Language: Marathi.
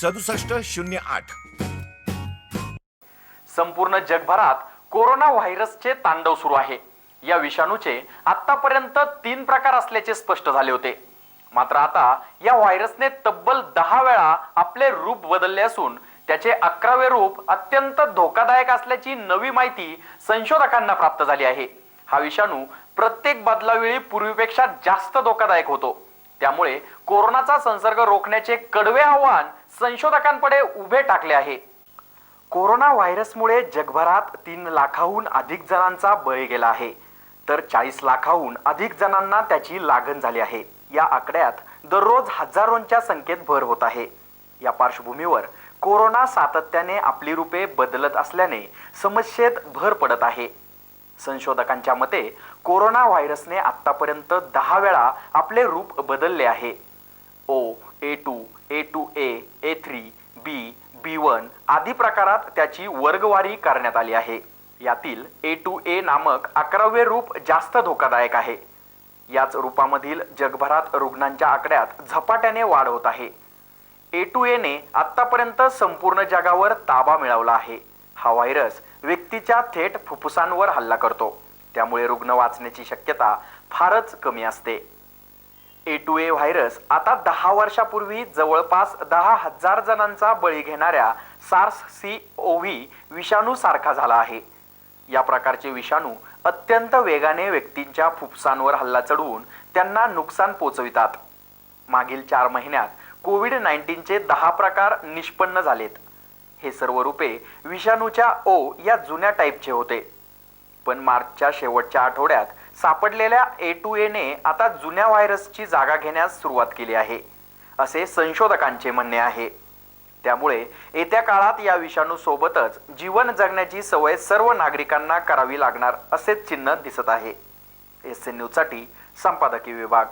सदुसष्ट शून्य आठ. संपूर्ण जगभरात कोरोना व्हायरसचे तांडव सुरू आहे. या विषाणूचे आतापर्यंत तीन प्रकार असल्याचे स्पष्ट झाले होते. मात्र आता या व्हायरसने तब्बल दहा वेळा आपले रूप बदलले असून त्याचे अकरावे रूप अत्यंत धोकादायक असल्याची नवी माहिती संशोधकांना प्राप्त झाली आहे. हा विषाणू प्रत्येक बदलावेळी पूर्वीपेक्षा जास्त धोकादायक होतो. त्यामुळे कोरोनाचा संसर्ग रोखण्याचे कडवे आव्हान संशोधकांपुढे उभे टाकले आहे. कोरोना व्हायरसमुळे जगभरात तीन लाखाहून अधिक जणांचा बळी गेला आहे. तर चाळीस लाखाहून अधिक जणांना त्याची लागण झाली आहे. या आकड्यात दररोज हजारोंच्या संख्येत भर होत आहे. या पार्श्वभूमीवर कोरोना सातत्याने आपली रूपे बदलत असल्याने समस्येत भर पडत आहे. संशोधकांच्या मते कोरोना व्हायरसने आतापर्यंत दहा वेळा आपले रूप बदलले आहे. O A two A two A A three B B one आदी प्रकारात त्याची वर्गवारी करण्यात आली आहे. यातील ए टू ए नामक अकरावे रूप जास्त धोकादायक आहे. याच रूपामधील जगभरात रुग्णांच्या आकड्यात झपाट्याने वाढ होत आहे. ए टू एने आतापर्यंत संपूर्ण जगावर ताबा मिळवला आहे. हा व्हायरस व्यक्तीच्या थेट फुफ्फुसांवर हल्ला करतो. त्यामुळे रुग्ण वाचण्याची शक्यता फारच कमी असते. ए टू ए व्हायरस आता दहा वर्षापूर्वी जवळपास दहा हजार जणांचा बळी घेणाऱ्या सार्स सी ओव्ही विषाणू सारखा झाला आहे. या प्रकारचे विषाणू अत्यंत वेगाने व्यक्तींच्या फुफ्फुसांवर हल्ला चढवून त्यांना नुकसान पोचवितात. मागील चार महिन्यात कोविड नाईन्टीनचे दहा प्रकार निष्पन्न झालेत. हे सर्व रूपे विषाणूच्या ओ या जुन्या टाईपचे होते. पण मार्चच्या शेवटच्या आठवड्यात सापडलेल्या ए टू एने आता जुन्या व्हायरसची जागा घेण्यास सुरुवात केली आहे असे संशोधकांचे म्हणणे आहे. त्यामुळे येत्या काळात या विषाणू सोबतच जीवन जगण्याची सवय सर्व नागरिकांना करावी लागणार असेच चिन्ह दिसत आहे. एस एन न्यूजसाठी संपादकीय विभाग.